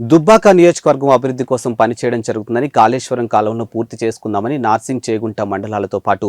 దుబ్బాక నియోజకవర్గం అభివృద్ధి కోసం పనిచేయడం జరుగుతుందని కాళేశ్వరం కాలంలో పూర్తి చేసుకుందామని నార్సింగ్ చేగుంట మండలాలతో పాటు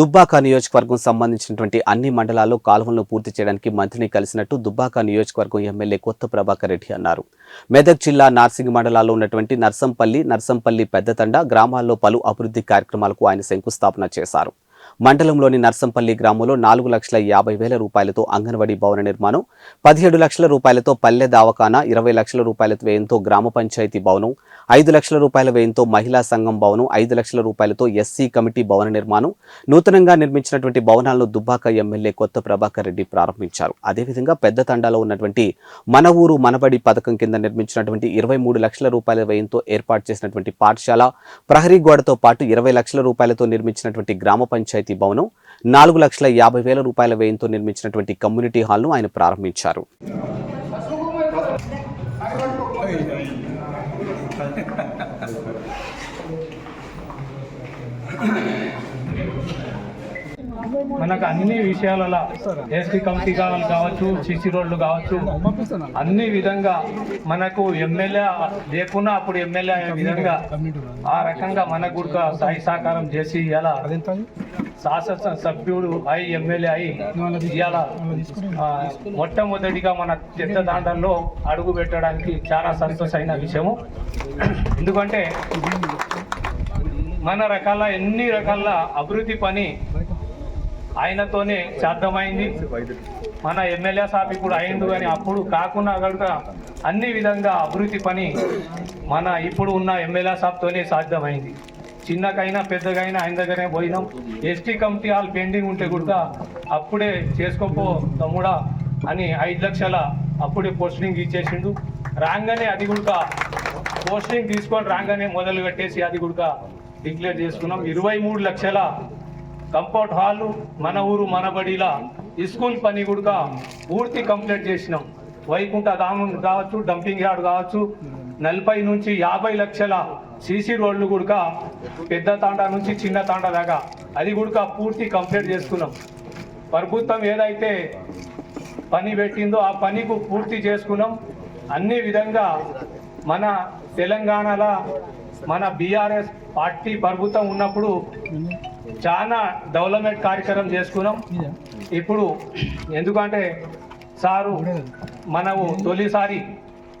దుబ్బాక నియోజకవర్గం సంబంధించినటువంటి అన్ని మండలాల్లో కాలువలను పూర్తి చేయడానికి మంత్రిని కలిసినట్టు దుబ్బాక నియోజకవర్గం ఎమ్మెల్యే కొత్త ప్రభాకర్ రెడ్డి అన్నారు. మెదక్ జిల్లా నార్సింగ్ మండలాల్లో ఉన్నటువంటి నర్సంపల్లి నర్సంపల్లి పెద్దతండ గ్రామాల్లో పలు అభివృద్ధి కార్యక్రమాలకు ఆయన శంకుస్థాపన చేశారు. మండలంలోని నర్సంపల్లి గ్రామంలో నాలుగు లక్షల యాభై వేల రూపాయలతో అంగన్వాడీ భవన నిర్మాణం పదిహేడు లక్షల రూపాయలతో పల్లె దావకాన ఇరవై లక్షల రూపాయల వ్యయంతో గ్రామ పంచాయతీ భవనం ఐదు లక్షల రూపాయల వ్యయంతో మహిళా సంఘం భవనం ఐదు లక్షల రూపాయలతో ఎస్సీ కమిటీ భవన నిర్మాణం నూతనంగా నిర్మించినటువంటి భవనాలను దుబ్బాక ఎమ్మెల్యే కొత్త ప్రభాకర్ రెడ్డి ప్రారంభించారు. అదేవిధంగా పెద్ద తండాలో ఉన్నటువంటి మన ఊరు మనబడి పథకం కింద నిర్మించినటువంటి ఇరవై మూడు లక్షల రూపాయల వ్యయంతో ఏర్పాటు చేసినటువంటి పాఠశాల ప్రహరీ గోడతో పాటు ఇరవై లక్షల రూపాయలతో నిర్మించినటువంటి గ్రామ పంచాయతీ భవనం నాలుగు లక్షల యాభై వేల రూపాయల వ్యయంతో నిర్మించినటువంటి కమ్యూనిటీ హాల్ను ఆయన ప్రారంభించారు. మనకు అన్ని విషయాలలో ఎస్టీ కమిటీ కావాలి కావచ్చు సిసి రోడ్లు కావచ్చు అన్ని విధంగా మనకు ఎమ్మెల్యే లేకున్నా అప్పుడు ఎమ్మెల్యే అయ్యే విధంగా ఆ రకంగా మనకు కూడా సాయి సహకారం చేసి ఇలా శాసన సభ్యుడు అయి ఎమ్మెల్యే అయి ఇవాళ మొట్టమొదటిగా మన చెత్త దాండల్లో అడుగు పెట్టడానికి చాలా సంతోషమైన విషయము. ఎందుకంటే మన రకాల ఎన్ని రకాల అభివృద్ధి పని ఆయనతోనే సాధ్యమైంది. మన ఎమ్మెల్యే సాబ్ ఇప్పుడు అయిండు కానీ అప్పుడు కాకుండా కనుక అన్ని విధంగా అభివృద్ధి పని మన ఇప్పుడు ఉన్న ఎమ్మెల్యే సాబ్తోనే సాధ్యమైంది. చిన్నకైనా పెద్దగైనా ఆయన దగ్గరే పోయినాం. ఎస్టీ కమిటీ హాల్ పెండింగ్ ఉంటే కూడా అప్పుడే చేసుకోపో తమ్ముడా అని ఐదు లక్షల అప్పుడే పోస్టింగ్ ఇచ్చేసిండు. రాగానే అది కూడా పోస్టింగ్ తీసుకొని రాగానే మొదలు కట్టేసి అది కూడా డిక్లేర్ చేసుకున్నాం. ఇరవై మూడు లక్షల కంపౌండ్ హాల్ మన ఊరు మన బడిలా స్కూల్ పని కూడా పూర్తి కంప్లీట్ చేసినాం. వైకుంఠ ధామం కావచ్చు డంపింగ్ యార్డ్ కావచ్చు నలభై నుంచి యాభై లక్షల సీసీ రోడ్లు కూడా పెద్ద తాండా నుంచి చిన్న తాండా దాకా. అది కూడా పూర్తి కంప్లీట్ చేసుకున్నాం. ప్రభుత్వం ఏదైతే పని పెట్టిందో ఆ పనికు పూర్తి చేసుకున్నాం. అన్ని విధంగా మన తెలంగాణలో మన బీఆర్ఎస్ పార్టీ ప్రభుత్వం ఉన్నప్పుడు చాలా డెవలప్మెంట్ కార్యక్రమం చేసుకున్నాం. ఇప్పుడు ఎందుకంటే సారు మనము తొలిసారి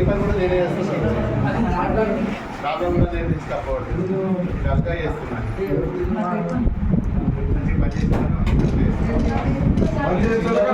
పెద్ద డెప్యూటీసీ ఎంపీ కదా. ప్రాబ్లం కూడా నేను తీసుకపోవడం ఇదంతా చేస్తున్నాను మంచి పని చేస్తున్నాను.